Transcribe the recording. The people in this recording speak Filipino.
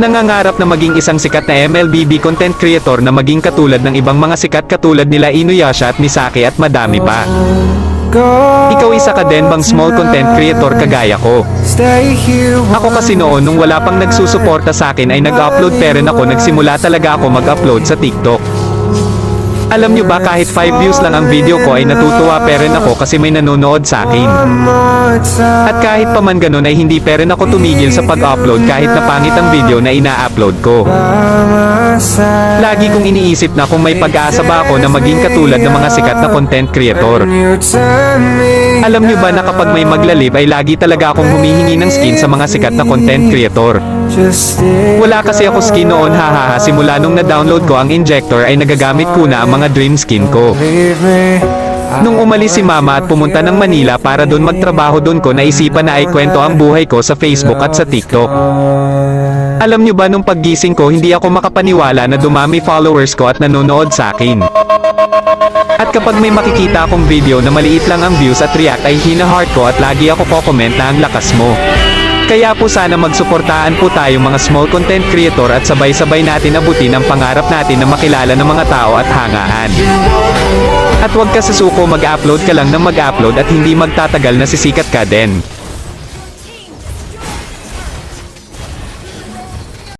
Nangangarap na maging isang sikat na MLBB content creator na maging katulad ng ibang mga sikat katulad nila Inuyasha at Misaki at madami pa. Ikaw isa ka din bang small content creator kagaya ko? Ako kasi noon nung wala pang nagsusuporta sa akin ay nag-upload pero ako nagsimula talaga ako mag-upload sa TikTok. Alam nyo ba kahit 5 views lang ang video ko ay natutuwa pero ako kasi may nanonood sa akin. At kahit pa man ganun ay hindi pero ako tumigil sa pag-upload kahit na pangit ang video na ina-upload ko. Lagi kong iniisip na kung may pag-asa ba ako na maging katulad ng mga sikat na content creator. Alam nyo ba na kapag may maglalib ay lagi talaga akong humihingi ng skin sa mga sikat na content creator. Wala kasi ako skin noon hahaha simula nung na-download ko ang injector ay nagagamit ko na ang mga dream skin ko. Nung umalis si mama at pumunta ng Manila para doon magtrabaho doon ko naisipan na ay kwento ang buhay ko sa Facebook at sa TikTok. Alam nyo ba nung paggising ko hindi ako makapaniwala na dumami followers ko at nanonood sa akin. At kapag may makikita akong video na maliit lang ang views at react ay hina-heart ko at lagi ako ko-comment na ang lakas mo. Kaya po sana magsuportaan po tayong mga small content creator at sabay-sabay natin abutin ang pangarap natin na makilala ng mga tao at hangaan. At huwag ka sasuko mag-upload ka lang ng mag-upload at hindi magtatagal na sisikat ka din.